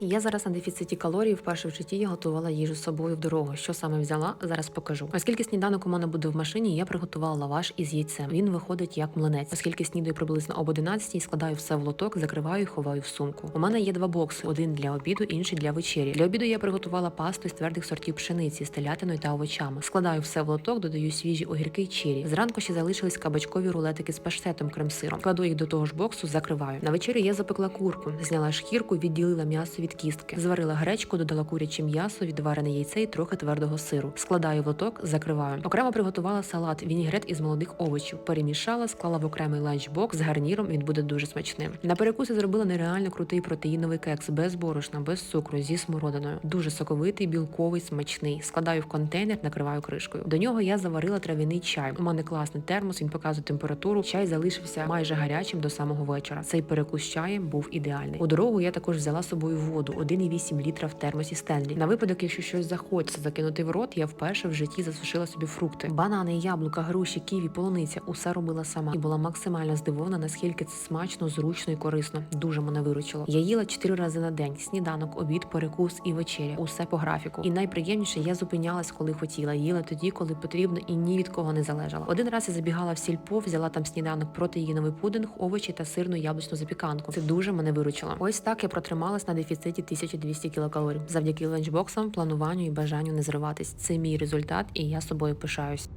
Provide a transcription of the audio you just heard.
Я зараз на дефіциті калорій. Вперше в житті я готувала їжу з собою в дорогу. Що саме взяла, зараз покажу. Оскільки сніданок у мене буде в машині, я приготувала лаваш із яйцем. Він виходить як млинець. Оскільки снідаю приблизно об 11, складаю все в лоток, закриваю і ховаю в сумку. У мене є два бокси: один для обіду, інший для вечері. Для обіду я приготувала пасту з твердих сортів пшениці з телятиною та овочами. Складаю все в лоток, додаю свіжі огірки й чері. Зранку ще залишились кабачкові рулетики з паштетом крем-сиром. Кладу їх до того ж боксу, закриваю. На вечерю я запекла курку, зняла шкірку, відділила м'ясо від кістки. Зварила гречку, додала куряче м'ясо, відварене яйце і трохи твердого сиру. Складаю в лоток, закриваю. Окремо приготувала салат, вінігрет із молодих овочів. Перемішала, склала в окремий ланчбокс з гарніром. Він буде дуже смачним. На перекуси зробила нереально крутий протеїновий кекс без борошна, без цукру, зі смородиною. Дуже соковитий, білковий, смачний. Складаю в контейнер, накриваю кришкою. До нього я заварила трав'яний чай. У мене класний термос. Він показує температуру. Чай залишився майже гарячим до самого вечора. Цей перекус чаєм був ідеальний. У дорогу я також взяла з собою воду 1,8 літра в термосі Стенлі. На випадок, якщо щось захочеться закинути в рот, я вперше в житті засушила собі фрукти. Банани, яблука, груші, ківі, полуниця усе робила сама і була максимально здивована, наскільки це смачно, зручно і корисно. Дуже мене виручило. Я їла чотири рази на день: сніданок, обід, перекус і вечеря. Усе по графіку. І найприємніше, я зупинялась, коли хотіла. Їла тоді, коли потрібно, і ні від кого не залежала. Один раз я забігала в сільпо, взяла там сніданок, протеїновий пудинг, овочі та сирну яблучну запіканку. Це дуже мене виручило. Ось так я протрималась на дефіциті 1200 кілокалорій. Завдяки ланчбоксам, плануванню і бажанню не зриватись. Це мій результат, і я собою пишаюсь.